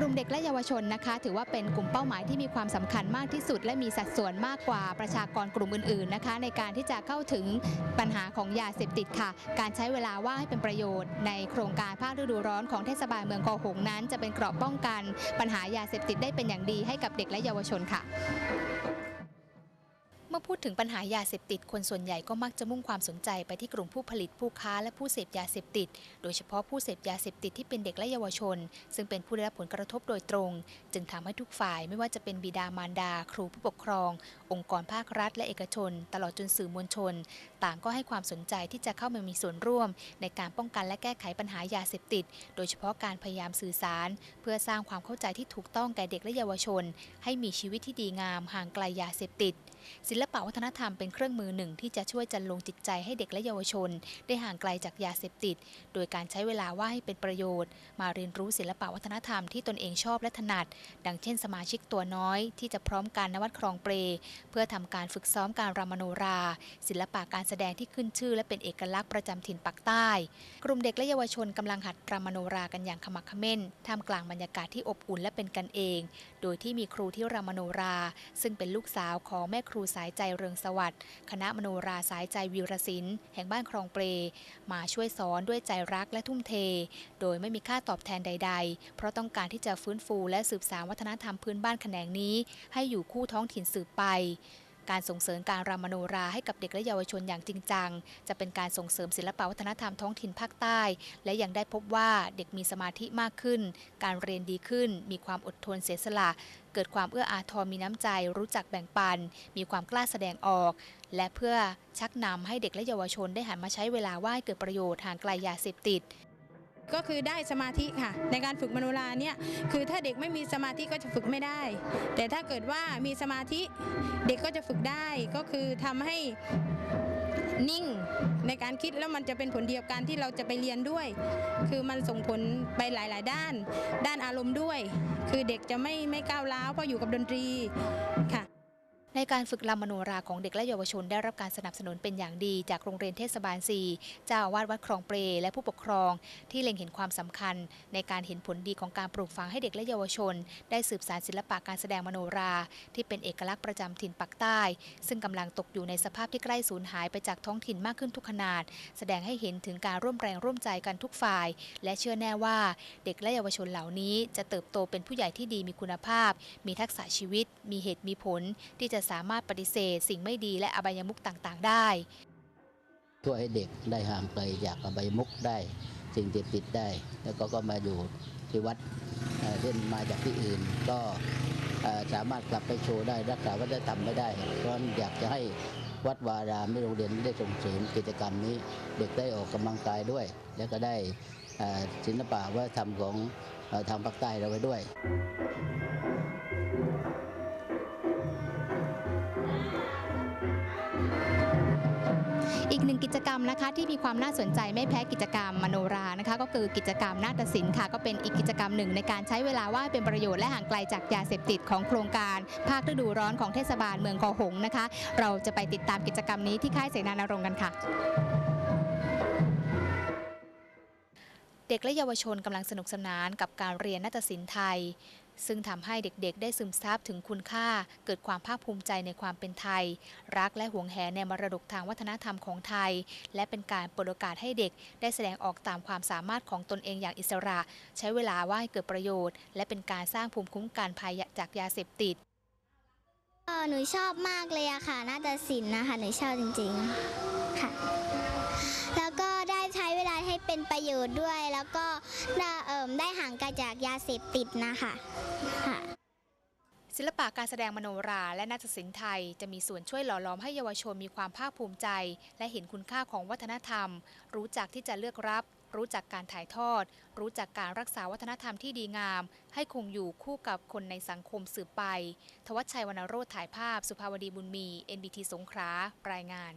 กลุ่มเด็กและเยาวชนนะคะ ถือว่าเป็นกลุ่มเป้าหมายที่มีความสำคัญมากที่สุด และมีสัดส่วนมากกว่าประชากรกลุ่มอื่นๆนะคะ ในการที่จะเข้าถึงปัญหาของยาเสพติดค่ะ การใช้เวลาว่างให้เป็นประโยชน์ ในโครงการภาคฤดูร้อนของเทศบาลเมืองกอหงนั้น จะเป็นเกราะป้องกันปัญหายาเสพติดได้เป็นอย่างดีให้กับเด็กและเยาวชนค่ะ มื่อพูดถึงปัญหายาเสพติด คนส่วนใหญ่ก็มักจะมุ่งความสนใจไปที่กลุ่มผู้ผลิตผู้ค้าและผู้เสพยาเสพติด โดยเฉพาะผู้เสพยาเสพติดที่เป็นเด็กและเยาวชน ซึ่งเป็นผู้ได้รับผลกระทบโดยตรง จึงทำให้ทุกฝ่ายไม่ว่าจะเป็นบิดามารดา ครูผู้ปกครอง องค์กรภาครัฐและเอกชน ตลอดจนสื่อมวลชนต่างก็ให้ความสนใจที่จะเข้ามามีส่วนร่วม ในการป้องกันและแก้ไขปัญหายาเสพติด โดยเฉพาะการพยายามสื่อสาร เพื่อสร้างความเข้าใจที่ถูกต้องแก่เด็กและเยาวชน ให้มีชีวิตที่ดีงามห่างไกลยาเสพติด ศิลปะวัฒนธรรมเป็นเครื่องมือหนึ่งที่จะช่วยจันลงจิตใจให้เด็กและเยาวชน ได้ห่างไกลจากยาเสพติด โดยการใช้เวลาว่าให้เป็นประโยชน์ มาเรียนรู้ศิลปะวัฒนธรรมที่ตนเองชอบและถนัด ดังเช่น สมาชิกตัวน้อย ที่จะพร้อมการนวัดครองเปร เพื่อทำการฝึกซ้อมการรำมโนรา ศิลปะการแสดงที่ขึ้นชื่อ และเป็นเอกลักษณ์ประจำถิ่นปักใต้ กลุ่มเด็กและเยาวชนกำลังหัดรำมโนรากันอย่างขมักขม้นท่ามกลางบรรยากาศที่อบอุ่นและเป็นกันเอง โดยที่มีครูที่รำมโนรา ซึ่งเป็นลูกสาวของแม่ครูสายใจเรืองสวัสดิ์คณะมโนราสายใจวีรศิลป์แห่งบ้านคลองเปรมาช่วยสอนด้วยใจรักและทุ่มเท โดยไม่มีค่าตอบแทนใด ๆ เพราะต้องการที่จะฟื้นฟูและสืบสานวัฒนธรรมพื้นบ้านแขนงนี้ ให้อยู่คู่ท้องถิ่นสืบไป การส่งเสริมการรำมโนราให้กับเด็กและเยาวชนอย่างจริงจัง จะเป็นการส่งเสริมศิลปวัฒนธรรมท้องถิ่นภาคใต้ และยังได้พบว่าเด็กมีสมาธิมากขึ้น การเรียนดีขึ้น มีความอดทนเสียสละ เกิดความเอื้ออาทรมีน้ำใจ รู้จักแบ่งปัน มีความกล้าแสดงออก และเพื่อชักนำให้เด็กและเยาวชนได้หันมาใช้เวลาว่างเกิดประโยชน์ห่างไกลยาเสพติด ก็คือได้สมาธิค่ะ ในการฝึกมโนราเนี่ยคือถ้าเด็กไม่มีสมาธิก็จะฝึกไม่ได้ แต่ถ้าเกิดว่ามีสมาธิเด็กก็จะฝึกได้ก็คือทำให้นิ่งในการคิดแล้วมันจะเป็นผลเดียวกันที่เราจะไปเรียนด้วย คือมันส่งผลไปหลาย ๆ ด้าน ด้านอารมณ์ด้วย คือเด็กจะไม่ไม่ก้าวร้าวเพราะอยู่กับดนตรีค่ะ ในการฝึกรำมโนราของเด็กและเยาวชนได้รับการสนับสนุนเป็นอย่างดีจากโรงเรียนเทศบาล 4 เจ้าอาวาสวัดคลองเปรและผู้ปกครอง ที่เล็งเห็นความสำคัญ ในการเห็นผลดีของการปลูกฝังให้เด็กและเยาวชน ได้สืบสานศิลปะการแสดงมโนรา ที่เป็นเอกลักษณ์ประจำถิ่นปักใต้ ซึ่งกำลังตกอยู่ในสภาพที่ใกล้สูญหายไปจากท้องถิ่นมากขึ้นทุกขนาด แสดงให้เห็นถึงการร่วมแรงร่วมใจกันทุกฝ่าย และเชื่อแน่ว่า เด็กและเยาวชนเหล่านี้ จะเติบโตเป็นผู้ใหญ่ที่ดีมีคุณภาพ มีทักษะชีวิต มีเหตุมีผลที่จะะสามารถปฏิเสธ สิ่งไม่ดีและอบายมุขต่างๆ ได้ช่วยให้เด็กได้ห่างไกลจากอบายมุขได้ สิ่งเสพติดได้ แล้วก็ก็มาอยู่ที่วัดเอ่อเช่นมาจากที่อื่นก็สามารถกลับไปโชว์ได้รักษาวัฒนธรรมไม่ได้เพราะอยากจะให้วัดวารามไม่โรงเรียนได้ส่งเสริมกิจกรรมนี้ เด็กได้ออกกำลังกายด้วย แล้วก็ได้ศิลปะวัฒนธรรมของทางภาคใต้เราไว้ด้วย อีกหนึ่งกิจกรรมนะคะที่มีความน่าสนใจไม่แพ้กิจกรรมมโนรานะคะ ก็คือกิจกรรมนาฏศิลป์ค่ะ ก็เป็นอีกกิจกรรมหนึ่งในการใช้เวลาว่างเป็นประโยชน์และห่างไกลจากยาเสพติดของโครงการภาคฤดูร้อนของเทศบาลเมืองกอหงนะคะ เราจะไปติดตามกิจกรรมนี้ที่ค่ายเสนานรงค์กันค่ะเด็กและเยาวชนกำลังสนุกสนานกับการเรียนนาฏศิลป์ไทย ซึ่งทำให้เด็กๆ ได้ซึมซับถึงคุณค่า เกิดความภาคภูมิใจในความเป็นไทย รักและหวงแหนในมรดกทางวัฒนธรรมของไทย และเป็นการเปิดโอกาสให้เด็ก ได้แสดงออกตามความสามารถของตนเองอย่างอิสระ ใช้เวลาว่าให้เกิดประโยชน์ และเป็นการสร้างภูมิคุ้มกันภัยจากยาเสพติดหนูชอบมากเลยอะค่ะ น่าฏศิลนะคะ หนูชอบจริง ๆ ค่ะ เวลาให้เป็นประโยชน์ด้วย แล้วก็ได้ได้ห่างไกลจากยาเสพติดนะคะค่ะศิลปะการแสดงมโนราและนาฏศิลป์ไทยจะมีส่วนช่วยหล่อหลอมให้เยาวชนมีความภาคภูมิใจ และเห็นคุณค่าของวัฒนธรรม รู้จักที่จะเลือกรับ รู้จักการถ่ายทอด รู้จักการรักษาวัฒนธรรมที่ดีงาม ให้คงอยู่คู่กับคนในสังคมสืบไป ทวัชชัยวรรณโรธถ่ายภาพ สุภาวดีบุญมี NBT สงขลารายงาน